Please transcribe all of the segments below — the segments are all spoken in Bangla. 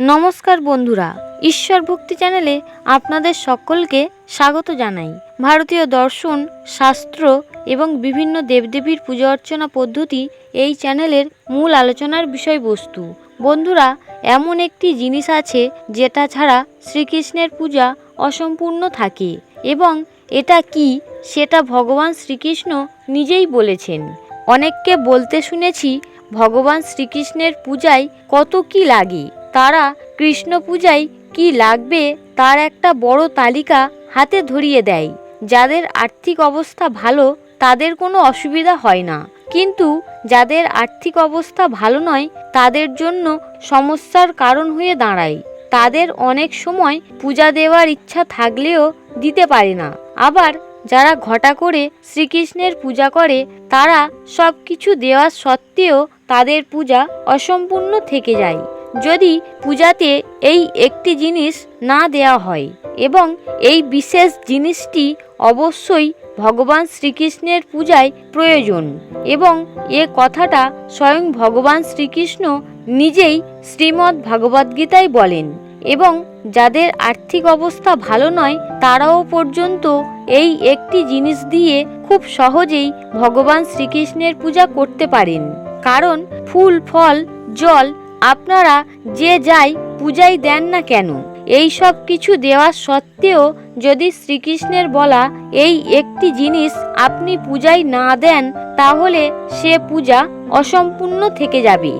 নমস্কার বন্ধুরা, ঈশ্বর ভক্তি চ্যানেলে আপনাদের সকলকে স্বাগত জানাই। ভারতীয় দর্শন, শাস্ত্র এবং বিভিন্ন দেবদেবীর পূজা অর্চনা পদ্ধতি এই চ্যানেলের মূল আলোচনার বিষয়বস্তু। বন্ধুরা, এমন একটি জিনিস আছে যেটা ছাড়া শ্রীকৃষ্ণের পূজা অসম্পূর্ণ থাকে এবং এটা কি সেটা ভগবান শ্রীকৃষ্ণ নিজেই বলেছেন। অনেককে বলতে শুনেছি, ভগবান শ্রীকৃষ্ণের পূজায় কত কি লাগে? তারা কৃষ্ণ পূজায় কি লাগবে তার একটা বড় তালিকা হাতে ধরিয়ে দেয়। যাদের আর্থিক অবস্থা ভালো, তাদের কোনো অসুবিধা হয় না। কিন্তু যাদের আর্থিক অবস্থা ভালো নয়, তাদের জন্য সমস্যার কারণ হয়ে দাঁড়ায়। তাদের অনেক সময় পূজা দেওয়ার ইচ্ছা থাকলেও দিতে পারে না। আবার যারা ঘটা করে শ্রীকৃষ্ণের পূজা করে, তারা সব কিছু দেওয়া সত্ত্বেও তাদের পূজা অসম্পূর্ণ থেকে যায়। যদি পূজাতে এই একটি জিনিস না দেওয়া হয় এবং এই বিশেষ জিনিসটি অবশ্যই ভগবান শ্রীকৃষ্ণের পূজায় প্রয়োজন এবং এ কথাটা স্বয়ং ভগবান শ্রীকৃষ্ণ নিজেই শ্রীমদ্ ভগবদ্গীতায় বলেন এবং যাদের আর্থিক অবস্থা ভালো নয় তারাও পর্যন্ত এই একটি জিনিস দিয়ে খুব সহজেই ভগবান শ্রীকৃষ্ণের পূজা করতে পারেন। কারণ ফুল, ফল, জল আপনারা যে যাই পূজাই দেন না কেন? এই সব কিছু দেওয়া সত্ত্বেও যদি শ্রীকৃষ্ণের বলা এই একটি জিনিস আপনি পূজায় না দেন, তাহলে সে পূজা অসম্পূর্ণ থেকে যাবে।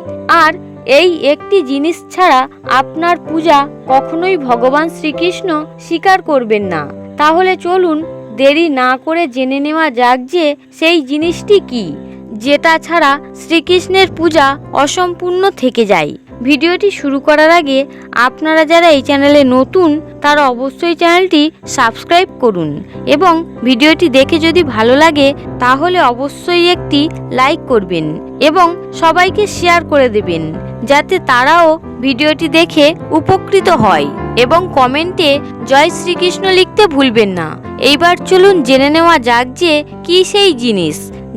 আর এই একটি জিনিস ছাড়া আপনার পূজা কখনোই ভগবান শ্রীকৃষ্ণ স্বীকার করবেন না। তাহলে চলুন দেরি না করে জেনে নেওয়া যাক যে সেই জিনিসটি কি। যেটা ছাড়া শ্রীকৃষ্ণের পূজা অসম্পূর্ণ থেকে যায়। ভিডিওটি শুরু করার আগে আপনারা যারা এই চ্যানেলে নতুন, তারা অবশ্যই চ্যানেলটি সাবস্ক্রাইব করুন এবং ভিডিওটি দেখে যদি ভালো লাগে, তাহলে অবশ্যই একটি লাইক করবেন এবং সবাইকে শেয়ার করে দেবেন, যাতে তারাও ভিডিওটি দেখে উপকৃত হয় এবং কমেন্টে জয় শ্রীকৃষ্ণ লিখতে ভুলবেন না। এইবার চলুন জেনে নেওয়া যাক যে কি সেই জিনিস।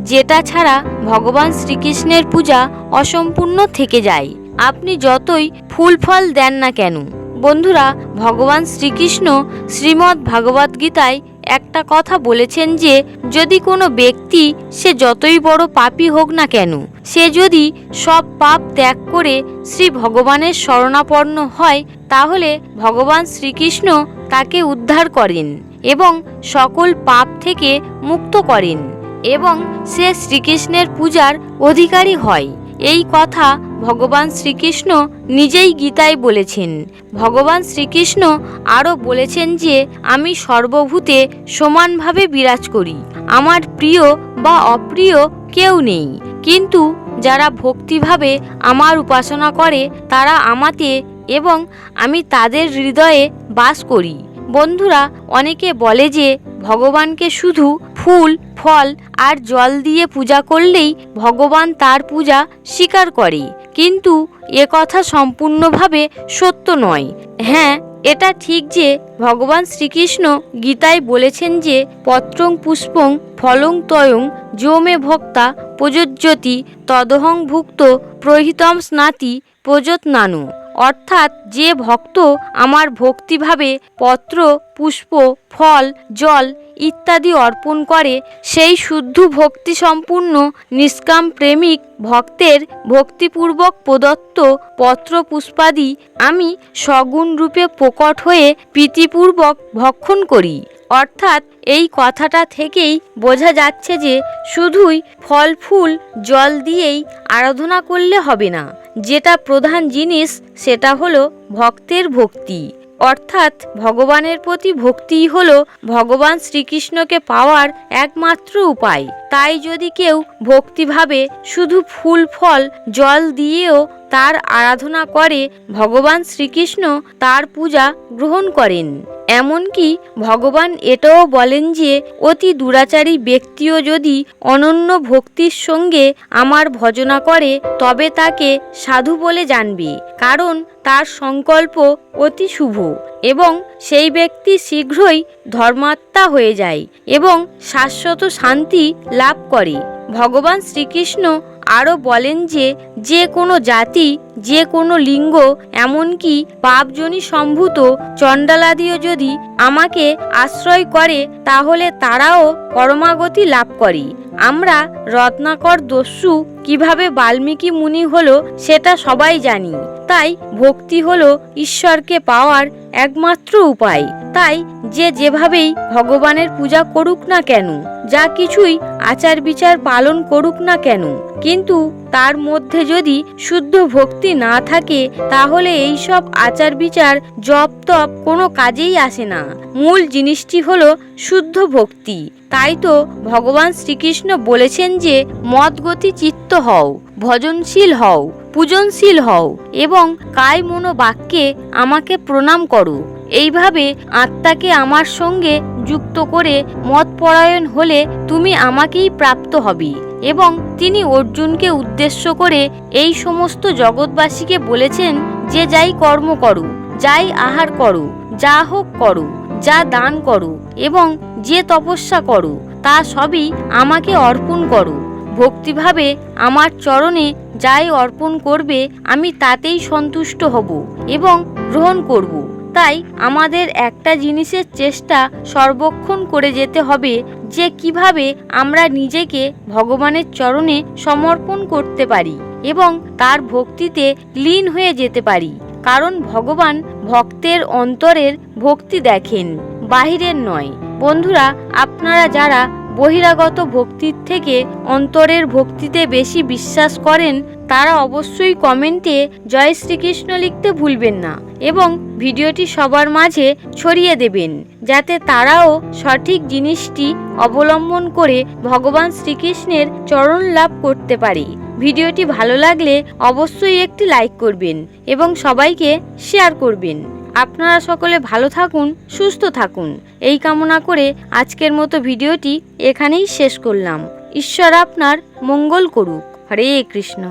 যেটা ছাড়া ভগবান শ্রীকৃষ্ণের পূজা অসম্পূর্ণ থেকে যায়। আপনি যতই ফুল ফল দেন না কেন। বন্ধুরা, ভগবান শ্রীকৃষ্ণ শ্রীমদ্ ভাগবত গীতায় একটা কথা বলেছেন যে, যদি কোনো ব্যক্তি সে যতই বড় পাপী হোক না কেন, সে যদি সব পাপ ত্যাগ করে শ্রী ভগবানের শরণাপন্ন হয়, তাহলে ভগবান শ্রীকৃষ্ণ তাকে উদ্ধার করেন এবং সকল পাপ থেকে মুক্ত করেন। এবং সে শ্রীকৃষ্ণের পূজার অধিকারী হয়। এই কথা ভগবান শ্রীকৃষ্ণ নিজেই গীতায় বলেছেন। ভগবান শ্রীকৃষ্ণ আরও বলেছেন যে, আমি সর্বভূতে সমানভাবে বিরাজ করি। আমার প্রিয় বা অপ্রিয় কেউ নেই। কিন্তু যারা ভক্তিভাবে আমার উপাসনা করে, তারা আমাতে এবং আমি তাদের হৃদয়ে বাস করি। বন্ধুরা, অনেকে বলে যে, ভগবানকে শুধু ফুল ফল আর জল দিয়ে পূজা করলেই ভগবান তার পূজা স্বীকার করে। কিন্তু এ কথা সম্পূর্ণভাবে সত্য নয়। হ্যাঁ এটা ঠিক যে ভগবান শ্রীকৃষ্ণ গীতায় বলেছেন যে পত্রং পুষ্পং ফলং তয়ং যোমে ভক্তা প্রযোজ্যতি তদহং ভুক্ত প্রহিতম স্নাতি প্রযোত নানু অর্থাৎ যে ভক্ত আমার ভক্তিভাবে পত্র, পুষ্প, ফল, জল ইত্যাদি অর্পণ করে, সেই শুদ্ধ ভক্তি সম্পূর্ণ নিষ্কাম প্রেমিক ভক্তের ভক্তিপূর্বক প্রদত্ত পত্র পুষ্পাদি আমি সগুণ রূপে প্রকট হয়ে প্রীতিপূর্বক ভক্ষণ করি। অর্থাৎ এই কথাটা থেকেই বোঝা যাচ্ছে যে শুধুই ফল, ফুল, জল দিয়েই আরাধনা করলে হবে না। যেটা প্রধান জিনিস, সেটা হলো ভক্তের ভক্তি। অর্থাৎ ভগবানের প্রতি ভক্তিই হলো ভগবান শ্রীকৃষ্ণকে পাওয়ার একমাত্র উপায়। তাই যদি কেউ ভক্তিভাবে শুধু ফুল, ফল, জল দিয়েও তার আরাধনা করে, ভগবান শ্রীকৃষ্ণ তার পূজা গ্রহণ করেন। এমনকি ভগবান এটাও বলেন যে অতি দুরাচারী ব্যক্তিও যদি অনন্য ভক্তির সঙ্গে আমার ভজনা করে, তবে তাকে সাধু বলে জানবে, কারণ তার সংকল্প অতি শুভ এবং সেই ব্যক্তি শীঘ্রই ধর্মাত্মা হয়ে যায় এবং শাশ্বত শান্তি লাভ করে। ভগবান শ্রীকৃষ্ণ আরও বলেন যে যে কোনো জাতি, যে কোনো লিঙ্গ, এমনকি পাপজনী সম্ভূত চণ্ডালাদিও যদি আমাকে আশ্রয় করে, তাহলে তারাও পরমাগতি লাভ করে। আমরা রত্নাকর দস্যু কীভাবে বাল্মীকি মুনি হলো সেটা সবাই জানি। তাই ভক্তি হলো ঈশ্বরকে পাওয়ার একমাত্র উপায়। তাই যে যেভাবেই ভগবানের পূজা করুক না কেন যা কিছুই আচার বিচার পালন করুক না কেন। কিন্তু তার মধ্যে যদি শুদ্ধ ভক্তি না থাকে, তাহলে এই সব আচার বিচার জপ তপ কোনো কাজেই আসে না। মূল জিনিসটি হলো শুদ্ধ ভক্তি। তাই তো ভগবান শ্রীকৃষ্ণ বলেছেন যে, মদগতি চিত্ত হও, ভজনশীল হও, পূজনশীল হও এবং কায় মনো বাক্যে আমাকে প্রণাম করো। এইভাবে আত্মাকে আমার সঙ্গে যুক্ত করে মতপরায়ণ হলে তুমি আমাকেই প্রাপ্ত হবে। এবং তিনি অর্জুনকে উদ্দেশ্য করে এই সমস্ত জগৎবাসীকে বলেছেন যে যাই কর্ম করো, যাই আহার করো, যা হোক করো, যা দান করো, এবং যে তপস্যা করো, তা সবই আমাকে অর্পণ করো। ভক্তিভাবে আমার চরণে যাই অর্পণ করবে, আমি তাতেই সন্তুষ্ট হব এবং গ্রহণ করব। তাই আমাদের একটা জিনিসের চেষ্টা সর্বক্ষণ করে যেতে হবে যে কীভাবে আমরা নিজেকে ভগবানের চরণে সমর্পণ করতে পারি এবং তার ভক্তিতে লীন হয়ে যেতে পারি। কারণ ভগবান ভক্তের অন্তরের ভক্তি দেখেন, বাহিরের নয়। বন্ধুরা, আপনারা যারা বহিরাগত ভক্তির থেকে অন্তরের ভক্তিতে বেশি বিশ্বাস করেন, তারা অবশ্যই কমেন্টে জয় শ্রীকৃষ্ণ লিখতে ভুলবেন না এবং ভিডিওটি সবার মাঝে ছড়িয়ে দেবেন, যাতে তারাও সঠিক জিনিসটি অবলম্বন করে ভগবান শ্রীকৃষ্ণের চরণ লাভ করতে পারে। ভিডিওটি ভালো লাগলে অবশ্যই একটি লাইক করবেন এবং সবাইকে শেয়ার করবেন। আপনারা সকলে ভালো থাকুন, সুস্থ থাকুন। এই কামনা করে আজকের মতো ভিডিওটি এখানেই শেষ করলাম। ঈশ্বর আপনার মঙ্গল করুক। হরে কৃষ্ণ।